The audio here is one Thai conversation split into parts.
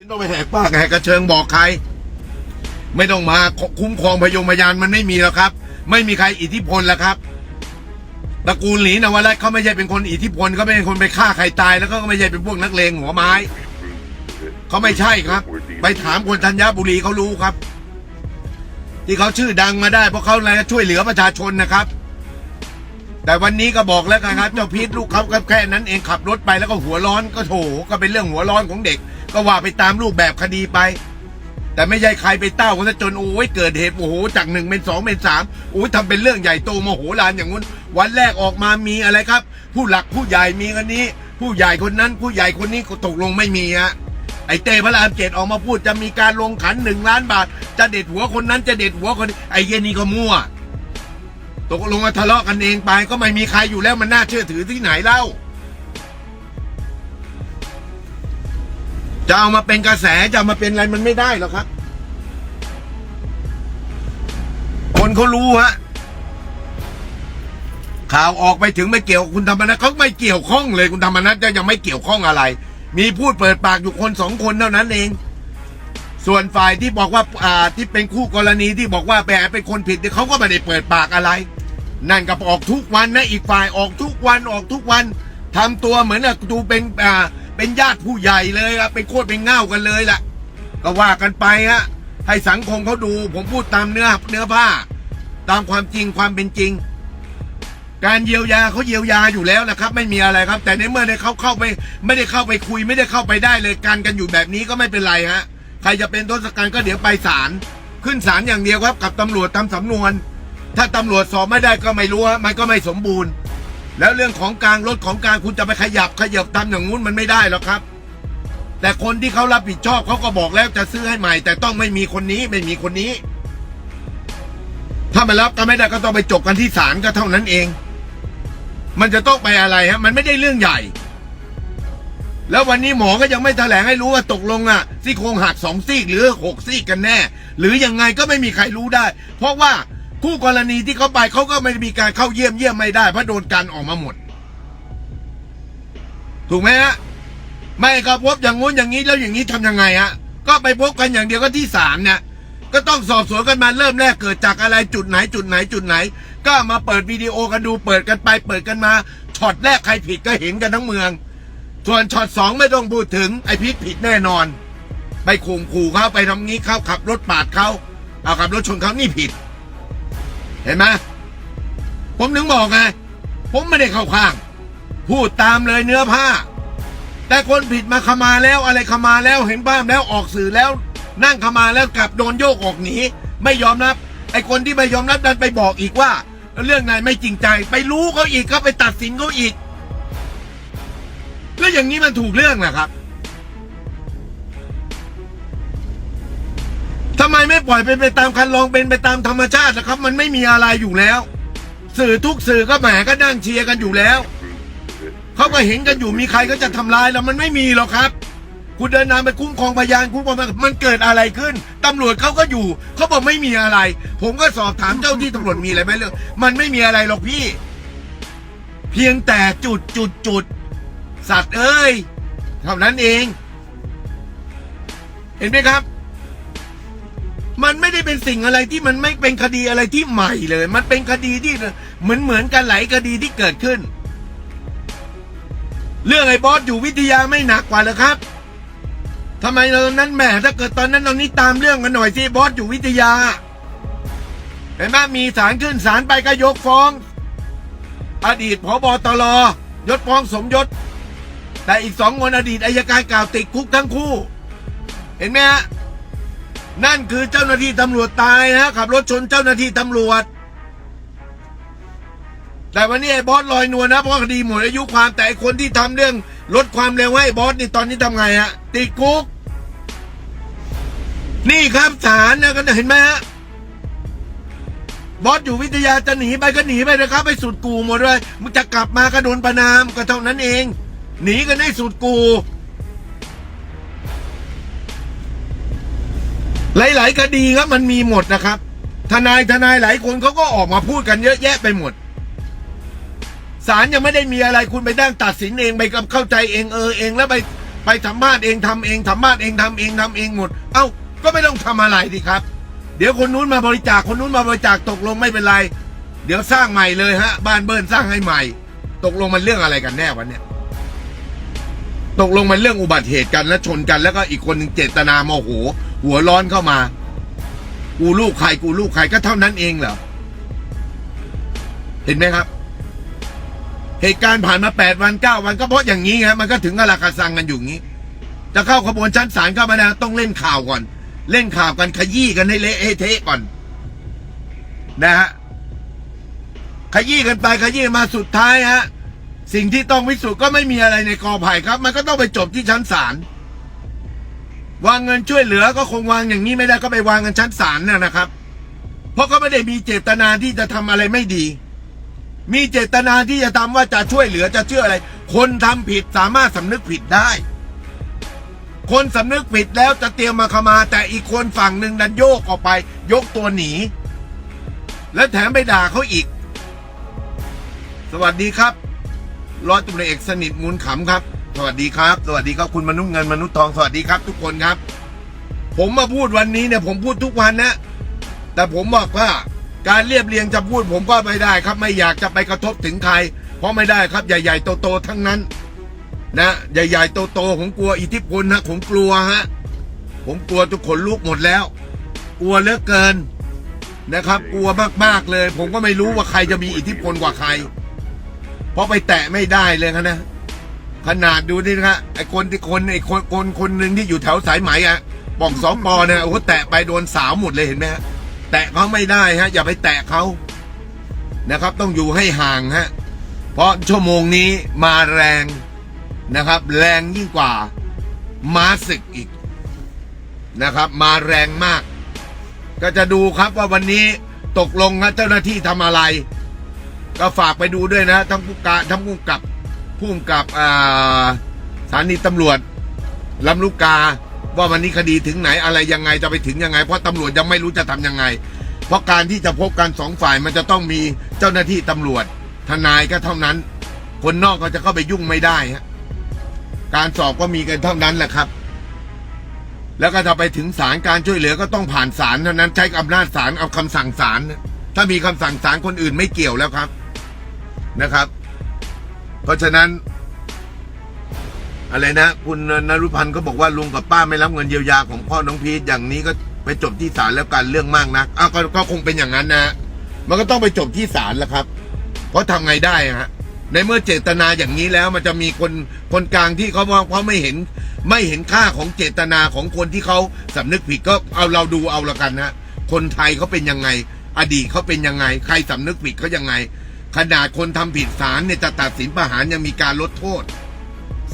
ต้องไปแหกปากแหกกระเชิงบอกใคร ไม่ต้องมาคุ้มครองพยงพยานมันไม่มีแล้วครับ ไม่มีใครอิทธิพลแล้วครับตระกูลหลีนวรัตเขาไม่ใช่เป็นคนอิทธิพลเขาไม่ใช่คนไปฆ่าใครตาย แล้วก็ไม่ใช่เป็นพวกนักเลงหัวไม้เขาไม่ใช่ครับ ไปถามคนธัญบุรีเขารู้ครับ ที่เขาชื่อดังมาได้เพราะเขาอะไรช่วยเหลือประชาชนนะครับ แต่วันนี้ก็บอกแล้วกันครับ เจ้าพีทลูกเขาแค่นั้นเองขับรถไปแล้วก็หัวร้อนก็โถก็เป็นเรื่องหัวร้อนของเด็ก ก็ว่าไปตามรูปแบบคดีไป แต่ไม่ใช่ใครไปเต้ากันซะจนโอ้ยเกิดเหตุโอ้โหจากหนึ่งเป็นสองเป็นสามโอ้ยทำเป็นเรื่องใหญ่โตโมโหลานอย่างงู้น วันแรกออกมามีอะไรครับ ผู้หลักผู้ใหญ่มีกันนี้ ผู้ใหญ่คนนั้น ผู้ใหญ่คนนี้ตกลงไม่มีฮะไอเต้พระรามเจ็ดออกมาพูดจะมีการลงขันหนึ่งล้านบาท จะเด็ดหัวคนนั้นจะเด็ดหัวคน ไอเย็นนี่ก็มั่ว ตกลงมาทะเลาะกันเองไปก็ไม่มีใครอยู่แล้วมันน่าเชื่อถือที่ไหนเล่า จะเอามาเป็นกระแสจะเอามาเป็นอะไรมันไม่ได้หรอกครับ คนเขารู้ฮะข่าวออกไปถึงไม่เกี่ยวคุณธรรมนัฐเขาไม่เกี่ยวข้องเลยคุณธรรมนัฐจะยังไม่เกี่ยวข้องอะไร มีพูดเปิดปากอยู่คนสองคนเท่านั้นเอง ส่วนฝ่ายที่บอกว่าอ่าที่เป็นคู่กรณีที่บอกว่าแปเป็นคนผิดเนี่ยเขาก็ไม่ได้เปิดปากอะไร นั่นก็ออกทุกวันนะอีกฝ่ายออกทุกวันออกทุกวันทำตัวเหมือนกับดูเป็นอ่า เป็นญาติผู้ใหญ่เลยอะเป็นโคตรเป็นเง่ากันเลยล่ะ ก็ว่ากันไปฮะให้สังคมเขาดู ผมพูดตามเนื้อเนื้อผ้า ตามความจริงความเป็นจริง การเยียวยาเขาเยียวยาอยู่แล้วนะครับ ไม่มีอะไรครับ แต่ในเมื่อได้เขาเข้าไป ไม่ได้เข้าไปคุย ไม่ได้เข้าไปได้เลยการกันอยู่แบบนี้ก็ไม่เป็นไรฮะใครจะเป็นทศกัณฐ์ก็เดี๋ยวไปศาลขึ้นศาลอย่างเดียวครับ กับตำรวจทำสำนวน ถ้าตำรวจสอบไม่ได้ก็ไม่รู้ฮะมันก็ไม่สมบูรณ์ แล้วเรื่องของกลางรถของกลางคุณจะไปขยับขยับทำอย่างงู้นมันไม่ได้หรอกครับ แต่คนที่เขารับผิดชอบเขาก็บอกแล้วจะซื้อให้ใหม่ แต่ต้องไม่มีคนนี้ไม่มีคนนี้ ถ้าไม่รับก็ไม่ได้ก็ต้องไปจบกันที่ศาลก็เท่านั้นเอง มันจะต้องไปอะไรฮะ มันไม่ได้เรื่องใหญ่ แล้ววันนี้หมอก็ยังไม่แถลงให้รู้ว่าตกลงอะซี่โครงหักสองซี่หรือหกซี่กันแน่ หรือยังไงก็ไม่มีใครรู้ได้ เพราะว่า คู่กรณีที่เขาไปเขาก็ไม่มีการเข้าเยี่ยมเยี่ยมไม่ได้เพราะโดนกันออกมาหมด ถูกไหมฮะไม่ก็พบอย่างงู้นอย่างนี้แล้วอย่างนี้ทำยังไงฮะก็ไปพบกันอย่างเดียวก็ที่ศาลเนี่ยก็ต้องสอบสวนกันมาเริ่มแรกเกิดจากอะไรจุดไหนจุดไหนจุดไหน ก็มาเปิดวิดีโอกันดูเปิดกันไปเปิดกันมาช็อตแรกใครผิดก็เห็นกันทั้งเมือง ส่วนช็อตสองไม่ต้องพูดถึงไอพิษผิดแน่นอน ไปข่มขู่เขาไปทำงี้เขาขับรถปาดเขาเอาขับรถชนเขานี่ผิด เห็นไหมผมถึงบอกไง ผมไม่ได้เข้าข้าง พูดตามเลยเนื้อผ้า แต่คนผิดมาขมาแล้วอะไรขมาแล้วเห็นภาพแล้วออกสื่อแล้ว นั่งขมาแล้วกลับโดนโยกออกหนีไม่ยอมรับ ไอ้คนที่ไม่ยอมรับดันไปบอกอีกว่า เรื่องนายไม่จริงใจ ไปรู้เขาอีกเขาไปตัดสินเขาอีก แล้วอย่างนี้มันถูกเรื่องนะครับ ทำไมไม่ปล่อยเป็นไปตามคันลองเป็นไปตามธรรมชาตินะครับ มันไม่มีอะไรอยู่แล้ว สื่อทุกสื่อก็แหมก็นั่งเชียร์กันอยู่แล้วเขาก็เห็นกันอยู่มีใครก็จะทำลายแล้วมันไม่มีหรอกครับ คุณเดินทางไปคุ้มครองพยานคุ้มครองมันเกิดอะไรขึ้นตำรวจเขาก็อยู่เขาบอกไม่มีอะไร ผมก็สอบถามเจ้าที่ตำรวจมีอะไรไหมเรื่องมันไม่มีอะไรหรอกพี่ เพียงแต่จุดจุดจุดสัตว์เอ้ยเท่านั้นเอง เห็นไหมครับ มันไม่ได้เป็นสิ่งอะไรที่มันไม่เป็นคดีอะไรที่ใหม่เลย มันเป็นคดีที่เหมือนเหมือนกันหลายคดีที่เกิดขึ้น เรื่องไอ้บอสอยู่วิทยาไม่หนักกว่าหรอครับทำไมตอนนั้นแหมถ้าเกิดตอนนั้นตอนนี้ตามเรื่องกันหน่อยสิบอสอยู่วิทยาเห็นไหมมีศาลขึ้นศาลไปก็ยกฟ้อง อดีตผบตรยศฟ้องสมยศ แต่อีกสองคนอดีตอายการกล่าวติดคุกทั้งคู่ เห็นไหมฮะ นั่นคือเจ้าหน้าที่ตำรวจตายนะขับรถชนเจ้าหน้าที่ตำรวจ แต่วันนี้ไอ้บอสลอยนวลนะเพราะคดีหมดอายุความแต่ไอ้คนที่ทำเรื่องลดความเร็วให้บอสนี่ตอนนี้ทำไงฮะติดคุก นี่ครับศาลนะก็เห็นไหมฮะบอสอยู่วิทยาจะหนีไปก็หนีไปนะครับไปสุดกูหมดเลยมึงจะกลับมาก็โดนประนามก็เท่านั้นเอง หนีกันให้สุดกู หลาย ๆ คดีครับมันมีหมดนะครับ ทนายทนายหลายคนเขาก็ออกมาพูดกันเยอะแยะไปหมดศาลยังไม่ได้มีอะไรคุณไปนั่งตัดสินเองไปกับเข้าใจเองเออเองแล้วไปไปไปสัมภาษณ์เองทำเองสัมภาษณ์เองทำเองทำเองหมด เอ้าก็ไม่ต้องทำอะไรดีครับ เดี๋ยวคนนู้นมาบริจาคคนนู้นมาบริจาคตกลงไม่เป็นไร เดี๋ยวสร้างใหม่เลยฮะ บ้านเบิ้ลสร้างให้ใหม่ ตกลงมันเรื่องอะไรกันแน่วันเนี้ยตกลงมันเรื่องอุบัติเหตุกันแล้วชนกันแล้วก็อีกคนหนึ่งเจตนาโมโห หัวร้อนเข้ามา กูลูกใครกูลูกใครก็เท่านั้นเองเหรอเห็นไหมครับ เหตุการณ์ผ่านมาแปดวันเก้าวันก็เพราะอย่างนี้ไงมันก็ถึงกระลากระซังกันอยู่งี้ จะเข้าขบวนชั้นศาลเข้ามาแล้วต้องเล่นข่าวก่อน เล่นข่าวกันขยี้กันให้เละให้เทะก่อน นะฮะขยี้กันไปขยี้มาสุดท้ายฮะสิ่งที่ต้องพิสูจน์ก็ไม่มีอะไรในกอไผ่ครับ มันก็ต้องไปจบที่ชั้นศาล วางเงินช่วยเหลือก็คงวางอย่างนี้ไม่ได้ก็ไปวางกันชั้นศาลน่ะนะครับ เพราะเขาไม่ได้มีเจตนาที่จะทำอะไรไม่ดี มีเจตนาที่จะทำว่าจะช่วยเหลือจะเชื่ออะไร คนทำผิดสามารถสำนึกผิดได้ คนสำนึกผิดแล้วจะเตรียมมาขมา แต่อีกคนฝั่งหนึ่งดันโยกออกไป ยกตัวหนี แล้วแถมไปด่าเขาอีก สวัสดีครับร้อยตำรวจเอกสนิทมูลขำครับ สวัสดีครับ สวัสดีครับคุณมนุษย์เงินมนุษย์ทองสวัสดีครับ ทุกคนครับ ผมมาพูดวันนี้เนี่ยผมพูดทุกวันนะ แต่ผมบอกว่าการเรียบเรียงจะพูดผมก็ไม่ได้ครับ ไม่อยากจะไปกระทบถึงใคร เพราะไม่ได้ครับใหญ่ๆโตๆทั้งนั้น นะใหญ่ๆโตๆผมกลัวอิทธิพลนะผมกลัวฮะผมกลัวทุกคนลุกหมดแล้ว กลัวเหลือเกินนะครับ กลัวมากๆเลย ผมก็ไม่รู้ว่าใครจะมีอิทธิพลกว่าใคร เพราะไปแตะไม่ได้เลยครับนะ ขนาดดูนี่นะฮะไอ้คนที่คนไอ้คนคนคนหนึ่งที่อยู่แถวสายไหมอะบอกสองปอเนี่ยโอ้โหแตะไปโดนสาวหมดเลยเห็นไหมฮะแตะเขาไม่ได้ฮะ อย่าไปแตะเขานะครับ ต้องอยู่ให้ห่างฮะ เพราะชั่วโมงนี้มาแรงนะครับ แรงยิ่งกว่าม้าศึกอีกนะครับ มาแรงมาก ก็จะดูครับว่าวันนี้ตกลงนะเจ้าหน้าที่ทำอะไร ก็ฝากไปดูด้วยนะทั้งผู้การทั้งผู้กำกับ ผู้กำกับสถานีตำรวจลำลูกกา ว่าวันนี้คดีถึงไหนอะไรยังไงจะไปถึงยังไง เพราะตำรวจยังไม่รู้จะทำยังไง เพราะการที่จะพบกันสองฝ่ายมันจะต้องมีเจ้าหน้าที่ตำรวจ ทนายก็เท่านั้น คนนอกก็จะเข้าไปยุ่งไม่ได้ฮะการสอบก็มีกันเท่านั้นแหละครับ แล้วก็จะไปถึงศาลการช่วยเหลือก็ต้องผ่านศาลเท่านั้นใช้อำนาจศาลเอาคำสั่งศาลถ้ามีคำสั่งศาลคนอื่นไม่เกี่ยวแล้วครับนะครับ เพราะฉะนั้น อะไรนะ คุณนรุพันธ์ก็บอกว่าลุงกับป้าไม่รับเงินเยียวยาของพ่อน้องพีทอย่างนี้ก็ไปจบที่ศาลแล้วกันเรื่องมากนะอ้าวก็ก็คงเป็นอย่างนั้นนะมันก็ต้องไปจบที่ศาลแล้วครับ เพราะทำไงได้ฮะ ในเมื่อเจตนาอย่างนี้แล้วมันจะมีคนคนกลางที่เขามองเพราไม่เห็น ไม่เห็นค่าของเจตนาของคนที่เขาสำนึกผิดก็เอาเราดูเอาละกันนะคนไทยเขาเป็นยังไง อดีตเขาเป็นยังไง ใครสำนึกผิดเขายังไง ขนาดคนทำผิดศาลเนี่ยจะตัดสินประหารยังมีการลดโทษ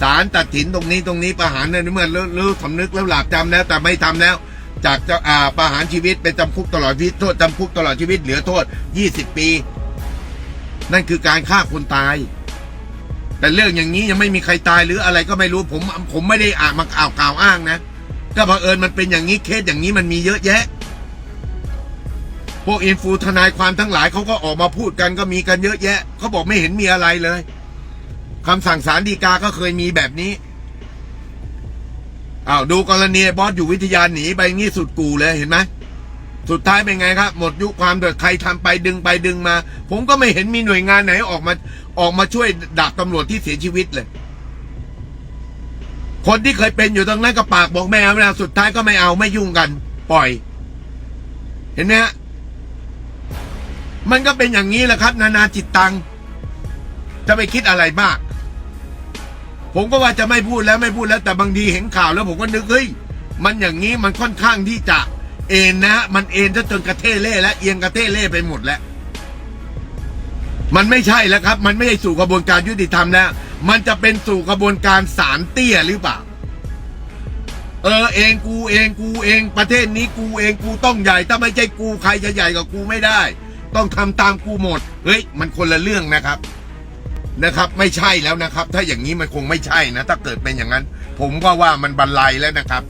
ศาลตัดสินตรงนี้ตรงนี้ประหารเนี่ยเมื่อรู้สำนึกแล้วหลาบจำแล้ว แต่ไม่ทำแล้ว จากจะอ่าประหารชีวิตเป็นจำคุกตลอดชีวิตโทษจำคุกตลอดชีวิตเหลือโทษ 20 ปี นั่นคือการฆ่าคนตาย แต่เรื่องอย่างนี้ยังไม่มีใครตายหรืออะไรก็ไม่รู้ผมผมไม่ได้อ่านมาอ่าวกล่าวอ้างนะก็บังเอิญมันเป็นอย่างนี้เคสอย่างนี้มันมีเยอะแยะ พวกอินฟูทนายความทั้งหลายเขาก็ออกมาพูดกันก็มีกันเยอะแยะเขาบอกไม่เห็นมีอะไรเลยคำสั่งศาลฎีกาก็เคยมีแบบนี้อ้าวดูกรณีบอสอยู่วิทยาหนีไปงี้สุดกูเลยเห็นไหมสุดท้ายเป็นไงครับ หมดยุคความเดือดใครทำไปดึงไปดึงมา ผมก็ไม่เห็นมีหน่วยงานไหนออกมาออกมาช่วยดาบตำรวจที่เสียชีวิตเลย คนที่เคยเป็นอยู่ตรงนั้นก็ปากบอกไม่เอาไม่เอาสุดท้ายก็ไม่เอาไม่ยุ่งกัน ปล่อย เห็นไหมฮะ มันก็เป็นอย่างนี้แหละครับ นานาจิตตัง จะไปคิดอะไรมาก ผมก็ว่าจะไม่พูดแล้วไม่พูดแล้วแต่บางทีเห็นข่าวแล้วผมก็นึกเฮ้ยมันอย่างนี้มันค่อนข้างที่จะ เอ็นนะ มันเอ็นจนจนกระเทเล่และเอียงกระเทเล่ไปหมดแล้ว มันไม่ใช่แล้วครับ มันไม่ใช่สู่กระบวนการยุติธรรมแล้ว มันจะเป็นสู่กระบวนการศาลเตี้ยหรือเปล่าเออเองกูเองกูเองประเทศนี้กูเองกูต้องใหญ่ถ้าไม่ใช่กูใครจะใหญ่กว่ากูไม่ได้ ต้องทำตามกูหมด เฮ้ย มันคนละเรื่องนะครับนะครับ ไม่ใช่แล้วนะครับ ถ้าอย่างนี้มันคงไม่ใช่นะ ถ้าเกิดเป็นอย่างนั้น ผมก็ว่ามันบรรลัยแล้วนะครับ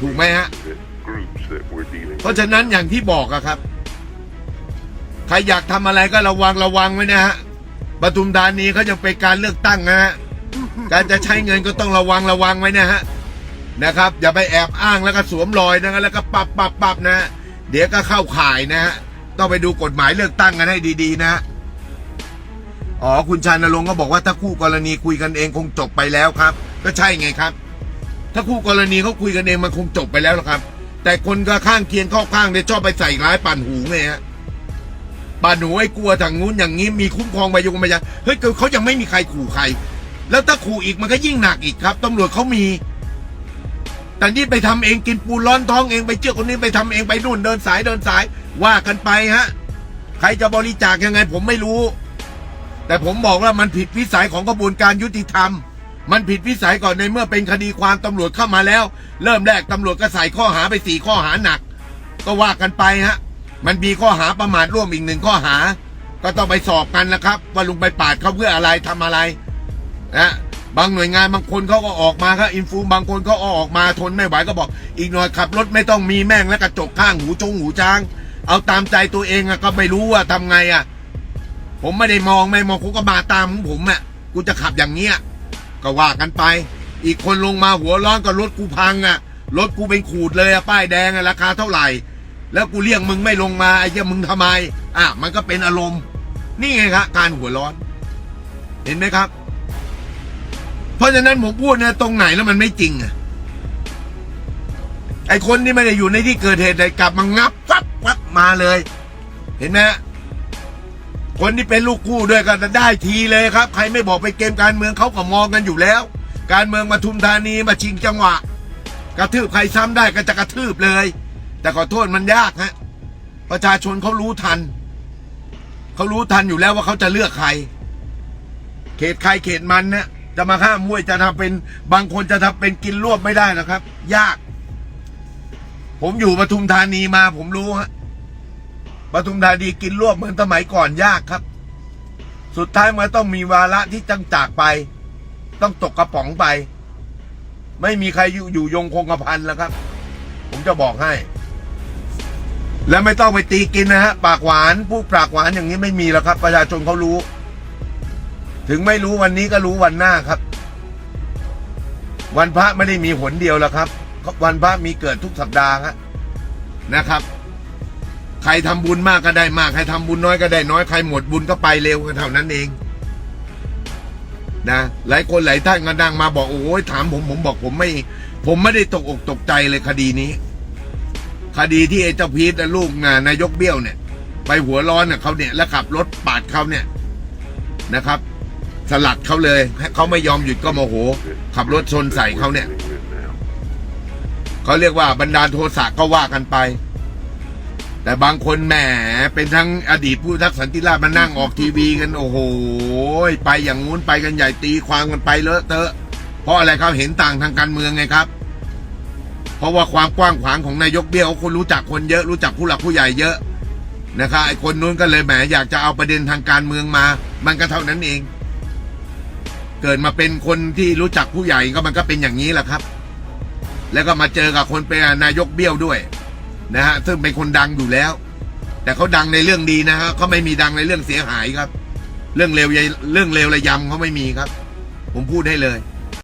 ถูกไหมฮะ เพราะฉะนั้นอย่างที่บอกอะครับ ใครอยากทำอะไรก็ระวังระวังไว้นะฮะปทุมธานีเขายังเป็นการเลือกตั้งนะฮะการจะใช้เงินก็ต้องระวังระวังไว้นะฮะนะครับ อย่าไปแอบอ้างแล้วก็สวมรอยนะแล้วก็ปับปับปับนะ เดี๋ยวก็เข้าข่ายนะฮะ ต้องไปดูกฎหมายเลือกตั้งกันให้ดี ๆนะฮะอ๋อคุณชานรงค์ก็บอกว่าถ้าคู่กรณีคุยกันเองคงจบไปแล้วครับ ก็ใช่ไงครับ ถ้าคู่กรณีเขาคุยกันเองมันคงจบไปแล้วล่ะครับ แต่คนก็ข้างเคียงข้าข้างเนี่ยชอบไปใส่ร้ายปั่นหูไงฮะปั่นหูไอ้กลัวทางนู้นอย่างนี้มีคุ้มครองใบยงใบยาเฮ้ยเขายังไม่มีใครขู่ใคร แล้วถ้าขู่อีกมันก็ยิ่งหนักอีกครับตำรวจเขามี แต่นี่ไปทำเองกินปูร้อนท้องเองไปเชื่อคนนี้ไปทำเองไปนู่นเดินสายเดินสาย ว่ากันไปฮะ ใครจะบริจาคยังไงผมไม่รู้ แต่ผมบอกว่ามันผิดวิสัยของกระบวนการยุติธรรม มันผิดวิสัยก่อนในเมื่อเป็นคดีความตำรวจเข้ามาแล้ว เริ่มแรกตำรวจก็ใส่ข้อหาไปสี่ข้อหาหนัก ก็ว่ากันไปฮะ มันมีข้อหาประมาทร่วมอีกหนึ่งข้อหา ก็ต้องไปสอบกันนะครับ ว่าลุงไปปาดเขาเพื่ออะไรทำอะไรนะ บางหน่วยงานบางคนเขาก็ออกมาครับอินฟูบางคนเขาก็ออกมาทนไม่ไหวก็บอก อีกหน่อยขับรถไม่ต้องมีแม่งและกระจกข้างหูจงหูช้าง เอาตามใจตัวเองอะก็ไม่รู้ว่าทำไงอะผมไม่ได้มองไม่มองกูก็มาตามของผมอะกูจะขับอย่างเงี้ยก็ว่ากันไป อีกคนลงมาหัวร้อนก็รถกูพังอะรถกูเป็นขูดเลยอะป้ายแดงอะราคาเท่าไหร่ แล้วกูเรียกมึงไม่ลงมาไอ้เหี้ยมึงทำไมอะมันก็เป็นอารมณ์ นี่ไงครับการหัวร้อน เห็นไหมครับ ราะฉะนั้นผมพูดนะตรงไหนแล้วมันไม่จริงอะไอคนที่ไม่ได้อยู่ในที่เกิดเหตุเลยกลับมางับฟับฟับมาเลย เห็นไหมคนที่เป็นลูกคู่ด้วยก็จะได้ทีเลยครับ ใครไม่บอกไปเกมการเมืองเขาก็มองกันอยู่แล้ว การเมืองมาทุมธานีมาชิงจังหวะ กระทืบใครซ้ำได้ก็จะกระทืบเลย แต่ขอโทษมันยากฮะประชาชนเขารู้ทันเขารู้ทันอยู่แล้วว่าเขาจะเลือกใคร เขตใครเขตมันเนี่ย จะมาห้ามมวยจะทำเป็นบางคนจะทำเป็นกินรวบไม่ได้นะครับ ยาก ผมอยู่ปทุมธานีมาผมรู้ฮะปทุมธานีกินรวบเหมือนสมัยก่อนยากครับ สุดท้ายมันต้องมีวาระที่จังจากไป ต้องตกกระป๋องไป ไม่มีใครอยู่อยู่ยงคงกระพันแล้วครับ ผมจะบอกให้ และไม่ต้องไปตีกินนะฮะปากหวานผู้ปากหวานอย่างนี้ไม่มีแล้วครับ ประชาชนเขารู้ ถึงไม่รู้วันนี้ก็รู้วันหน้าครับ วันพระไม่ได้มีหนเดียวแล้วครับ วันพระมีเกิดทุกสัปดาห์ครับนะครับ ใครทำบุญมากก็ได้มาก ใครทำบุญน้อยก็ได้น้อย ใครหมดบุญก็ไปเร็วกันเท่านั้นเอง นะ หลายคนหลายท่านก็ดังมาบอกโอ้ยถามผมผมบอกผมไม่ ผมไม่ได้ตกอกตกใจเลยคดีนี้ คดีที่ไอ้เจ้าพีทและลูกนะนายกเบี้ยวเนี่ย ไปหัวร้อนเนี่ยเขาเนี่ยแล้วขับรถปาดเขาเนี่ยนะครับ สลัดเขาเลยให้เขาไม่ยอมหยุดก็โมโห ขับรถชนใส่เขาเนี่ยเขาเรียกว่าบรรดาโทสะก็ว่ากันไป แต่บางคนแหมเป็นทั้งอดีตผู้ทักสันติราชมานั่งออกทีวีกัน โอ้โห ไปอย่างงู้นไปกันใหญ่ตีความกันไปเลอะเทอะ เพราะอะไรเขาเห็นต่างทางการเมืองไงครับ เพราะว่าความกว้างขวางของนายกเบี้ยวเขาคนรู้จักคนเยอะรู้จักผู้หลักผู้ใหญ่เยอะนะครับไอ้คนนู้นก็เลยแหมอยากจะเอาประเด็นทางการเมืองมา มันก็เท่านั้นเอง เกิดมาเป็นคนที่รู้จักผู้ใหญ่ก็มันก็เป็นอย่างนี้แหละครับ แล้วก็มาเจอกับคนเป็นนายกเบี้ยวด้วยนะฮะซึ่งเป็นคนดังอยู่แล้ว แต่เขาดังในเรื่องดีนะฮะเขาไม่มีดังในเรื่องเสียหายครับ เรื่องเลวใหญ่เรื่องเลวระยำเขาไม่มีครับ ผมพูดได้เลย